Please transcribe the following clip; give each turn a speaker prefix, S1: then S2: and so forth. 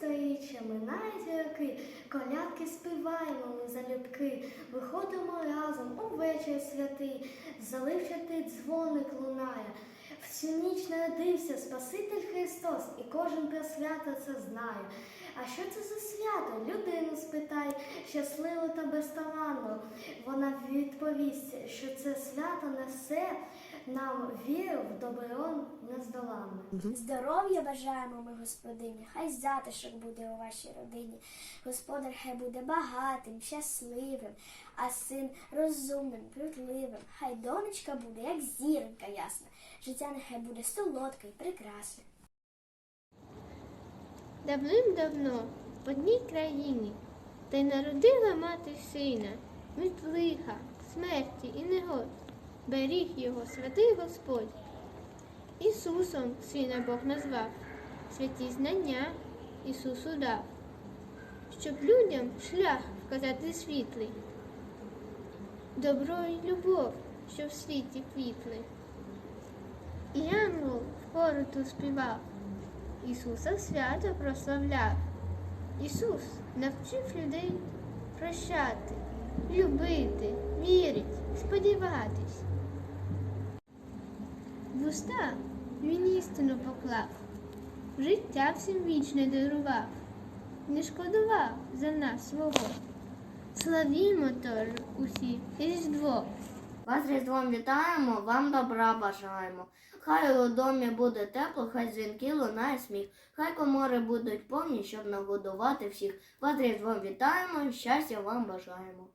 S1: сторіччя, минають роки, колядки співаємо ми залюбки, виходимо разом у вечір святий, заливчатий дзвоник лунає. Всю ніч народився Спаситель Христос, і кожен про свято це знає. А що це за свято? Людину спитай, щасливу та безталанну. Вона відповість, що це свято несе нам віру в добро нездоланне.
S2: Здоров'я бажаємо ми, господині, хай затишок буде у вашій родині. Господар хай буде багатим, щасливим, а син розумним, прудливим. Хай донечка буде, як зіронька ясна. Життя нехай буде солодке й прекрасне.
S3: Давним-давно в одній країні та й народила мати сина від лиха, смерті і негод. Беріг його святий Господь. Ісусом сина Бог назвав, святі знання Ісусу дав, щоб людям шлях вказати світлий, добро і любов, що в світі квітли. І ангел в хору ту співав. Ісуса свято прославляв. Ісус навчив людей прощати, любити, вірити, сподіватись. В уста він істину поклав, життя всім вічне дарував, не шкодував за нас свого. Славімо тож усі Різдво.
S4: Вас Різдвом вітаємо, вам добра бажаємо. Хай у домі буде тепло, хай дзвінки лунає сміх, хай комори будуть повні, щоб нагодувати всіх. Вас Різдвом вітаємо, щастя вам бажаємо.